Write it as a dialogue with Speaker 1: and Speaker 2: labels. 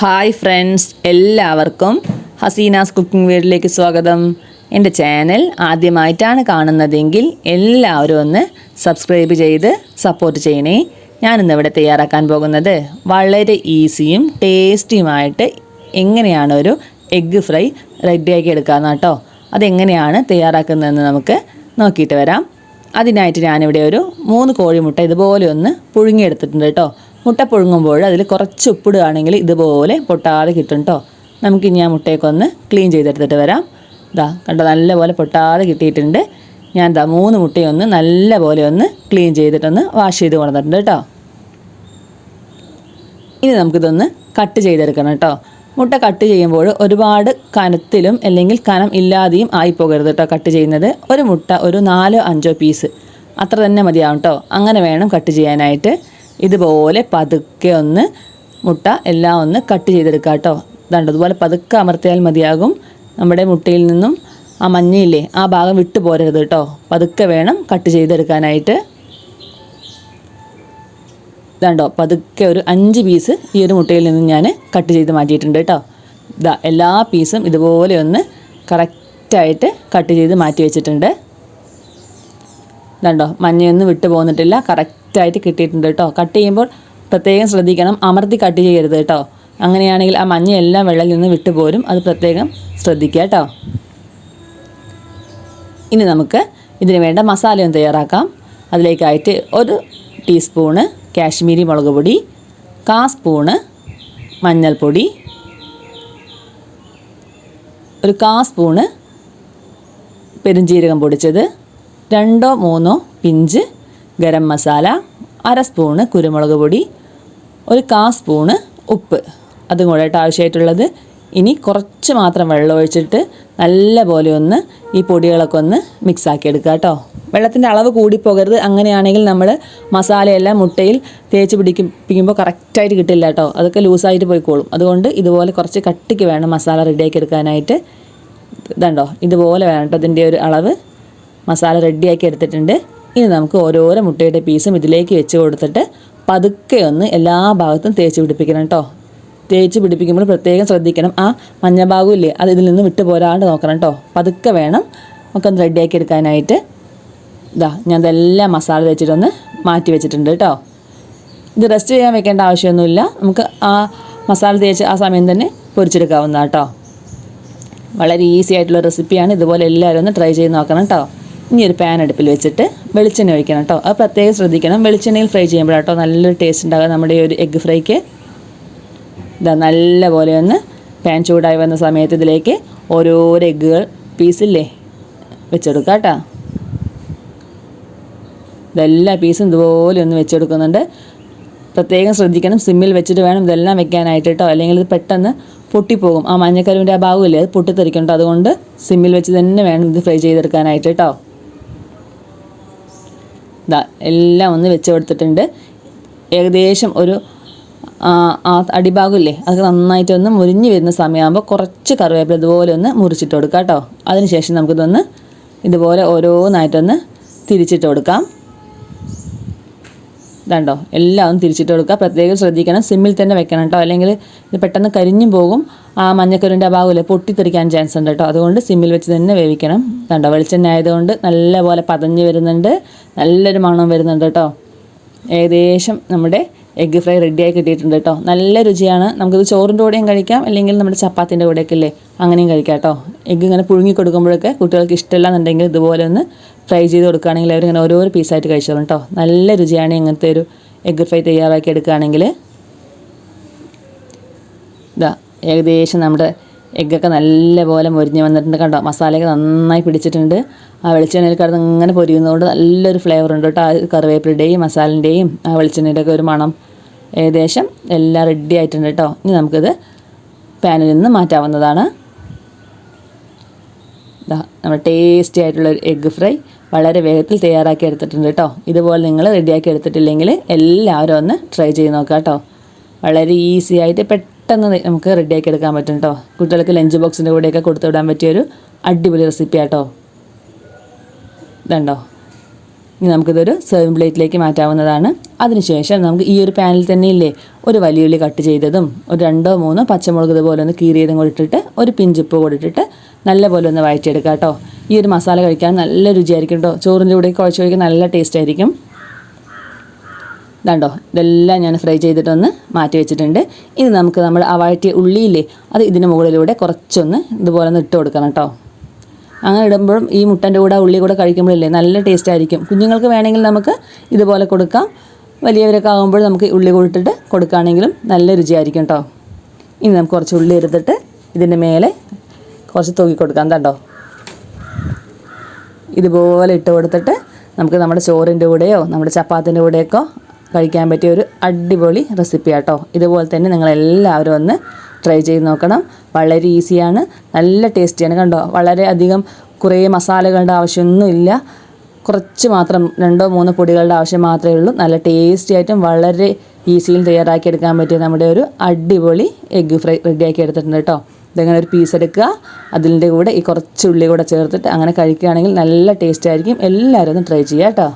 Speaker 1: Hi friends എല്ലാവർക്കും Hasina's cooking വീഡിയോയിലേക്ക് സ്വാഗതം. എന്റെ ചാനൽ ആദ്യമായിട്ടാണ് കാണുന്നതെങ്കിൽ എല്ലാവരും ഒന്ന് സബ്സ്ക്രൈബ് ചെയ്ത് സപ്പോർട്ട് ചെയ്യണേ. ഞാനിന്ന് ഇവിടെ തയ്യാറാക്കാൻ പോകുന്നത് വളരെ ഈസിയും ടേസ്റ്റിയുമായിട്ട് എങ്ങനെയാണ് ഒരു എഗ്ഗ് ഫ്രൈ റെഡിയാക്കി എടുക്കാമെന്ന് കേട്ടോ അതെങ്ങനെയാണ് തയ്യാറാക്കുന്നതെന്ന് നമുക്ക് നോക്കിയിട്ട് വരാം. അതിനായിട്ട് ഞാനിവിടെ ഒരു മൂന്ന് കോഴിമുട്ട ഇതുപോലെ ഒന്ന് പുഴുങ്ങിയെടുത്തിട്ടുണ്ട് കേട്ടോ മുട്ട പുഴുങ്ങുമ്പോൾ അതിൽ കുറച്ച് ഉപ്പിടുകയാണെങ്കിൽ ഇതുപോലെ പൊട്ടാതെ കിട്ടും കേട്ടോ നമുക്കിനി ആ മുട്ടയൊക്കെ ഒന്ന് ക്ലീൻ ചെയ്തെടുത്തിട്ട് വരാം. ഇതാ കണ്ടോ നല്ലപോലെ പൊട്ടാതെ കിട്ടിയിട്ടുണ്ട്. ഞാൻ ഇതാ മൂന്ന് മുട്ടയൊന്ന് നല്ലപോലെ ഒന്ന് ക്ലീൻ ചെയ്തിട്ടൊന്ന് വാഷ് ചെയ്ത് കൊണ്ടുവന്നിട്ടുണ്ട് കേട്ടോ ഇനി നമുക്കിതൊന്ന് കട്ട് ചെയ്തെടുക്കണം കേട്ടോ മുട്ട കട്ട് ചെയ്യുമ്പോൾ ഒരുപാട് കനത്തിലും അല്ലെങ്കിൽ കനം ഇല്ലാതെയും ആയി പോകരുത് കേട്ടോ കട്ട് ചെയ്യുന്നത്. ഒരു മുട്ട ഒരു നാലോ അഞ്ചോ പീസ് അത്ര തന്നെ മതിയാവും കേട്ടോ അങ്ങനെ വേണം കട്ട് ചെയ്യാനായിട്ട്. ഇതുപോലെ പതുക്കെ ഒന്ന് മുട്ട എല്ലാം ഒന്ന് കട്ട് ചെയ്തെടുക്കുക കേട്ടോ. ഇതാണ്ട് അതുപോലെ പതുക്കെ അമർത്തിയാൽ മതിയാകും. നമ്മുടെ മുട്ടയിൽ നിന്നും ആ മഞ്ഞയില്ലേ ആ ഭാഗം വിട്ടു പോരരുത് കേട്ടോ. പതുക്കെ വേണം കട്ട് ചെയ്തെടുക്കാനായിട്ട്. ഇതാണ്ടോ പതുക്കെ ഒരു അഞ്ച് പീസ് ഈ ഒരു മുട്ടയിൽ നിന്ന് ഞാൻ കട്ട് ചെയ്ത് മാറ്റിയിട്ടുണ്ട് കേട്ടോ. ഇതാ എല്ലാ പീസും ഇതുപോലെ ഒന്ന് കറക്റ്റായിട്ട് കട്ട് ചെയ്ത് മാറ്റി വെച്ചിട്ടുണ്ട്. ഇതാണ്ടോ മഞ്ഞയൊന്നും വിട്ടു പോന്നിട്ടില്ല. കറക്റ്റായിട്ട് കിട്ടിയിട്ടുണ്ട് കേട്ടോ. കട്ട് ചെയ്യുമ്പോൾ പ്രത്യേകം ശ്രദ്ധിക്കണം. അമർത്തി കട്ട് ചെയ്യരുത് കേട്ടോ. അങ്ങനെയാണെങ്കിൽ ആ മഞ്ഞയെല്ലാം വെള്ളത്തിൽ നിന്ന് വിട്ടു പോരും. അത് പ്രത്യേകം ശ്രദ്ധിക്കുക കേട്ടോ. ഇനി നമുക്ക് ഇതിന് വേണ്ട മസാലയൊന്ന് തയ്യാറാക്കാം. അതിലേക്കായിട്ട് ഒരു ടീസ്പൂണ് കാശ്മീരി മുളക് പൊടി കാ സ്പൂണ് മഞ്ഞൾപ്പൊടി ഒരു കാ സ്പൂണ് പെരുംജീരകം പൊടിച്ചത് രണ്ടോ മൂന്നോ പിഞ്ച് ഗരം മസാല അര സ്പൂണ് കുരുമുളക് പൊടി ഒരു കാ സ്പൂണ് ഉപ്പ്. അതും കൂടെ ആവശ്യമായിട്ടുള്ളത്. ഇനി കുറച്ച് മാത്രം വെള്ളം ഒഴിച്ചിട്ട് നല്ല പോലെ ഒന്ന് ഈ പൊടികളൊക്കെ ഒന്ന് മിക്സാക്കി എടുക്കുക കേട്ടോ. വെള്ളത്തിന്റെ അളവ് കൂടിപ്പോകരുത്. അങ്ങനെയാണെങ്കിൽ നമ്മൾ മസാലയെല്ലാം മുട്ടയിൽ തേച്ച് പിടിപ്പിക്കുമ്പോൾ കറക്റ്റായിട്ട് കിട്ടില്ല കേട്ടോ. അതൊക്കെ ലൂസായിട്ട് പോയിക്കോളും. അതുകൊണ്ട് ഇതുപോലെ കുറച്ച് കട്ടിക്ക് വേണം മസാല റെഡിയാക്കി എടുക്കാനായിട്ട്. ഇതുണ്ടോ? ഇതുപോലെ വേണം കേട്ടോ. ഇതിന്റെ ഒരു അളവ് മസാല റെഡിയാക്കി എടുത്തിട്ടുണ്ട്. ഇനി നമുക്ക് ഓരോരോ മുട്ടയുടെ പീസും ഇതിലേക്ക് വെച്ച് കൊടുത്തിട്ട് പതുക്കെ ഒന്ന് എല്ലാ ഭാഗത്തും തേച്ച് പിടിപ്പിക്കണം കേട്ടോ തേച്ച് പിടിപ്പിക്കുമ്പോൾ പ്രത്യേകം ശ്രദ്ധിക്കണം. ആ മഞ്ഞ ഇല്ലേ അത് ഇതിൽ നിന്ന് വിട്ടു പോരാണ്ട് നോക്കണം കേട്ടോ പതുക്കെ വേണം നമുക്കൊന്ന് റെഡിയാക്കി എടുക്കാനായിട്ട്. ഇതാ ഞാൻ ഇതെല്ലാം മസാല തേച്ചിട്ടൊന്ന് മാറ്റി വെച്ചിട്ടുണ്ട് കേട്ടോ ഇത് റെസ്റ്റ് ചെയ്യാൻ വെക്കേണ്ട ആവശ്യമൊന്നുമില്ല. നമുക്ക് ആ മസാല തേച്ച് ആ സമയം തന്നെ പൊരിച്ചെടുക്കാവുന്ന കേട്ടോ വളരെ ഈസി ആയിട്ടുള്ള റെസിപ്പിയാണ് ഇതുപോലെ എല്ലാവരും ഒന്ന് ട്രൈ ചെയ്ത് നോക്കണം കേട്ടോ ഇനി ഒരു പാൻ അടുപ്പിൽ വെച്ചിട്ട് വെളിച്ചെണ്ണ ഒഴിക്കണം കേട്ടോ അത് പ്രത്യേകം ശ്രദ്ധിക്കണം. വെളിച്ചെണ്ണയിൽ ഫ്രൈ ചെയ്യുമ്പോഴാട്ടോ നല്ലൊരു ടേസ്റ്റ് ഉണ്ടാകുക നമ്മുടെ ഈ ഒരു എഗ്ഗ് ഫ്രൈക്ക് ഇതാ നല്ല പോലെ ഒന്ന് പാൻ ചൂടായി വന്ന സമയത്ത് ഇതിലേക്ക് ഓരോരോ എഗ്ഗുകൾ പീസില്ലേ വെച്ചെടുക്കാം കേട്ടോ ഇതെല്ലാ പീസും ഇതുപോലെ ഒന്ന് വെച്ചെടുക്കുന്നുണ്ട്. പ്രത്യേകം ശ്രദ്ധിക്കണം. സിമ്മിൽ വെച്ചിട്ട് വേണം ഇതെല്ലാം വെക്കാനായിട്ട് കേട്ടോ അല്ലെങ്കിൽ ഇത് പെട്ടെന്ന് പൊട്ടിപ്പോകും. ആ മഞ്ഞക്കരുവിന്റെ ആ ഭാഗമില്ലേ? അത് പൊട്ടിത്തെറിക്കണ്ടോ അതുകൊണ്ട് സിമ്മിൽ വെച്ച് തന്നെ വേണം ഇത് ഫ്രൈ ചെയ്തെടുക്കാനായിട്ട് കേട്ടോ എല്ലാം ഒന്ന് വെച്ച് കൊടുത്തിട്ടുണ്ട്. ഏകദേശം ഒരു ആ അടിഭാഗമില്ലേ? അത് നന്നായിട്ടൊന്ന് മുരിഞ്ഞ് വരുന്ന സമയമാകുമ്പോൾ കുറച്ച് കറിവേപ്പില ഇതുപോലെ ഒന്ന് മുറിച്ചിട്ട് കൊടുക്കാം കേട്ടോ. അതിനുശേഷം നമുക്കിതൊന്ന് ഇതുപോലെ ഓരോന്നായിട്ടൊന്ന് തിരിച്ചിട്ട് കൊടുക്കാം. ഇതാണ്ടോ? എല്ലാം ഒന്ന് തിരിച്ചിട്ട് കൊടുക്കുക പ്രത്യേകം ശ്രദ്ധിക്കണം. സിമ്മിൽ തന്നെ വെക്കണം കേട്ടോ. അല്ലെങ്കിൽ ഇത് പെട്ടെന്ന് കരിഞ്ഞും പോകും. ആ മഞ്ഞക്കറിന്റെ ഭാഗമില്ലേ പൊട്ടിത്തെറിക്കാൻ ചാൻസ് ഉണ്ട് കേട്ടോ അതുകൊണ്ട് സിമ്മിൽ വെച്ച് തന്നെ വേവിക്കണം. കണ്ടോ വെളിച്ചെണ്ണ ആയതുകൊണ്ട് നല്ലപോലെ പതഞ്ഞ് വരുന്നുണ്ട്. നല്ലൊരു മണം വരുന്നുണ്ട് കേട്ടോ ഏകദേശം നമ്മുടെ എഗ്ഗ് ഫ്രൈ റെഡിയായി കിട്ടിയിട്ടുണ്ട് കേട്ടോ നല്ല രുചിയാണ്. നമുക്കിത് ചോറിന്റെ കൂടെയും കഴിക്കാം അല്ലെങ്കിൽ നമ്മുടെ ചപ്പാത്തിന്റെ കൂടെയൊക്കെ ഇല്ലേ അങ്ങനെയും കഴിക്കാം കേട്ടോ എഗ്ഗ് ഇങ്ങനെ പുഴുങ്ങി കൊടുക്കുമ്പോഴൊക്കെ കുട്ടികൾക്ക് ഇഷ്ടമല്ലാന്നുണ്ടെങ്കിൽ ഇതുപോലെ ഒന്ന് ഫ്രൈ ചെയ്ത് കൊടുക്കുകയാണെങ്കിൽ അവരിങ്ങനെ ഓരോരോ പീസായിട്ട് കഴിച്ചോളും കേട്ടോ നല്ല രുചിയാണ് ഇങ്ങനത്തെ ഒരു എഗ്ഗ് ഫ്രൈ തയ്യാറാക്കി എടുക്കുകയാണെങ്കിൽ. ഇതാ ഏകദേശം നമ്മുടെ എഗ്ഗൊക്കെ നല്ലപോലെ മൊരിഞ്ഞ് വന്നിട്ടുണ്ട്. കണ്ടോ? മസാലയൊക്കെ നന്നായി പിടിച്ചിട്ടുണ്ട്. ആ വെളിച്ചെണ്ണയിൽ കിടന്ന് ഇങ്ങനെ പൊരിയുന്നതുകൊണ്ട് നല്ലൊരു ഫ്ലേവർ ഉണ്ട് കേട്ടോ. ആ കറിവേപ്പിലയുടെയും മസാലിന്റെയും ആ വെളിച്ചെണ്ണയുടെ ഒക്കെ ഒരു മണം ഏകദേശം എല്ലാം റെഡി ആയിട്ടുണ്ട് കേട്ടോ. ഇനി നമുക്കിത് പാനിൽ നിന്ന് മാറ്റാവുന്നതാണ്. നമ്മുടെ ടേസ്റ്റി ആയിട്ടുള്ള ഒരു എഗ്ഗ് ഫ്രൈ വളരെ വേഗത്തിൽ തയ്യാറാക്കി എടുത്തിട്ടുണ്ട് കേട്ടോ. ഇതുപോലെ നിങ്ങൾ റെഡിയാക്കി എടുത്തിട്ടില്ലെങ്കിൽ എല്ലാവരും ഒന്ന് ട്രൈ ചെയ്ത് നോക്കാം കേട്ടോ. വളരെ ഈസി ആയിട്ട് പെട്ടെന്ന് നമുക്ക് റെഡിയാക്കി എടുക്കാൻ പറ്റും കേട്ടോ കുട്ടികൾക്ക് ലഞ്ച് ബോക്സിന്റെ കൂടെയൊക്കെ കൊടുത്തു വിടാൻ പറ്റിയൊരു അടിപൊളി റെസിപ്പി ആട്ടോ ഇതുണ്ടോ? ഇനി നമുക്കിതൊരു സെർവിങ് പ്ലേറ്റിലേക്ക് മാറ്റാവുന്നതാണ്. അതിനുശേഷം നമുക്ക് ഈ ഒരു പാനിൽ തന്നെ ഇല്ലേ ഒരു വലിയ ഉള്ളി കട്ട് ചെയ്തതും ഒരു രണ്ടോ മൂന്നോ പച്ചമുളക് ഇതുപോലെ ഒന്ന് കീറിയതും ഇട്ടിട്ട് ഒരു പിഞ്ചുപ്പ് ഇട്ടിട്ട് നല്ലപോലെ ഒന്ന് വഴറ്റിയെടുക്കാം കേട്ടോ ഈ ഒരു മസാല കഴിക്കാൻ നല്ല രുചിയായിരിക്കും കേട്ടോ ചോറിന്റെ കൂടെ കുഴച്ച് കഴിക്കാൻ നല്ല ടേസ്റ്റ് ആയിരിക്കും. ഇതാണ്ടോ ഇതെല്ലാം ഞാൻ ഫ്രൈ ചെയ്തിട്ടൊന്ന് മാറ്റി വെച്ചിട്ടുണ്ട്. ഇനി നമുക്ക് നമ്മൾ ആ വഴറ്റിയ ഉള്ളിയില്ലേ അത് ഇതിന് മുകളിലൂടെ കുറച്ചൊന്ന് ഇതുപോലെ ഒന്ന് ഇട്ട് കൊടുക്കണം കേട്ടോ അങ്ങനെ ഇടുമ്പോഴും ഈ മുട്ടന്റെ കൂടെ ഉള്ളി കൂടെ കഴിക്കുമ്പോഴില്ലേ നല്ല ടേസ്റ്റ് ആയിരിക്കും. കുഞ്ഞുങ്ങൾക്ക് വേണമെങ്കിൽ നമുക്ക് ഇതുപോലെ കൊടുക്കാം. വലിയവരൊക്കെ ആകുമ്പോൾ നമുക്ക് ഉള്ളി കൂട്ടിട്ട് കൊടുക്കുകയാണെങ്കിലും നല്ല രുചിയായിരിക്കും കേട്ടോ ഇനി നമുക്ക് കുറച്ച് ഉള്ളി എടുത്തിട്ട് ഇതിന്റെ മേലെ കുറച്ച് തൂക്കി കൊടുക്കാം. കേട്ടോ ഇതുപോലെ ഇട്ട് കൊടുത്തിട്ട് നമുക്ക് നമ്മുടെ ചോറിന്റെ കൂടെയോ നമ്മുടെ ചപ്പാത്തിന്റെ കൂടെയൊക്കെ കഴിക്കാൻ പറ്റിയ ഒരു അടിപൊളി റെസിപ്പി ആട്ടോ. ഇതുപോലെ തന്നെ നിങ്ങളെല്ലാവരും ഒന്ന് ട്രൈ ചെയ്ത് നോക്കണം. വളരെ ഈസിയാണ് നല്ല ടേസ്റ്റിയാണ് കണ്ടോ? വളരെ അധികം കുറേ മസാലകളുടെ ആവശ്യമൊന്നുമില്ല. കുറച്ച് മാത്രം രണ്ടോ മൂന്നോ പൊടികളുടെ ആവശ്യം മാത്രമേ ഉള്ളൂ. നല്ല ടേസ്റ്റി ആയിട്ടും വളരെ ഈസിയിൽ തയ്യാറാക്കിയെടുക്കാൻ പറ്റിയ നമ്മുടെ ഒരു അടിപൊളി എഗ്ഗ് ഫ്രൈ റെഡിയാക്കി എടുത്തിട്ടുണ്ട് കേട്ടോ. ഇതങ്ങനെ ഒരു പീസ് എടുക്കുക അതിന്റെ കൂടെ ഈ കുറച്ച് ഉള്ളി കൂടെ ചേർത്തിട്ട് അങ്ങനെ കഴിക്കുകയാണെങ്കിൽ നല്ല ടേസ്റ്റ് ആയിരിക്കും. എല്ലാവരും ഒന്ന് ട്രൈ ചെയ്യുക കേട്ടോ.